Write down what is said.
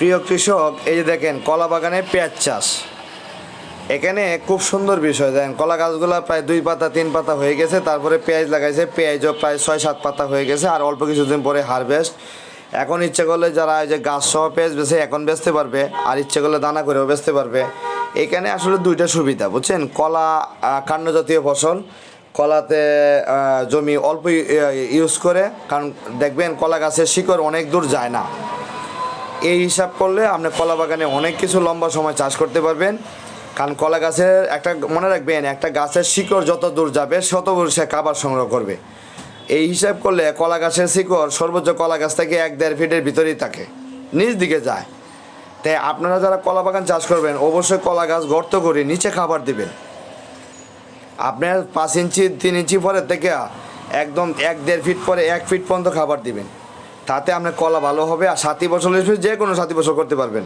প্রিয় কৃষক, এই যে দেখেন, কলা বাগানে পেঁয়াজ চাষ। এখানে খুব সুন্দর বিষয়, দেখেন, কলা গাছগুলো প্রায় দুই পাতা, তিন পাতা হয়ে গেছে, তারপরে পেঁয়াজ লাগাইছে, পেঁয়াজও প্রায় ছয়, সাত পাতা হয়ে গেছে, আর অল্প কিছুদিন পরে হারভেস্ট। এখন ইচ্ছে করলে যারা যে গাছ সহ পেঁয়াজ বেছে, এখন বেচতে পারবে, আর ইচ্ছে করলে দানা করেও বেচতে পারবে। এখানে আসলে দুইটা সুবিধা, বুঝছেন? কলা কাণ্ডজাতীয় ফসল, কলাতে জমি অল্প ইউজ করে, কারণ দেখবেন কলা গাছের শিকড় অনেক দূর যায় না। এই হিসাব করলে আপনি কলা বাগানে অনেক কিছু লম্বা সময় চাষ করতে পারবেন। কারণ কলা গাছের একটা, মনে রাখবেন, একটা গাছের শিকড় যত দূর যাবে দূর সে খাবার সংগ্রহ করবে। এই হিসাব করলে কলা গাছের শিকড় সর্বোচ্চ কলা গাছ থেকে এক দেড় ফিটের ভিতরেই থাকে, নিচ দিকে যায়। তাই আপনারা যারা কলা বাগান চাষ করবেন, অবশ্যই কলা গাছ গর্ত করে নিচে খাবার দিবেন। আপনার পাঁচ ইঞ্চি, তিন ইঞ্চি পরে থেকে একদম এক দেড় ফিট পরে এক ফিট পর্যন্ত খাবার দিবেন। তাতে আপনার কলা ভালো হবে আর সাথী বছর যে কোনো সাথী বছর করতে পারবেন।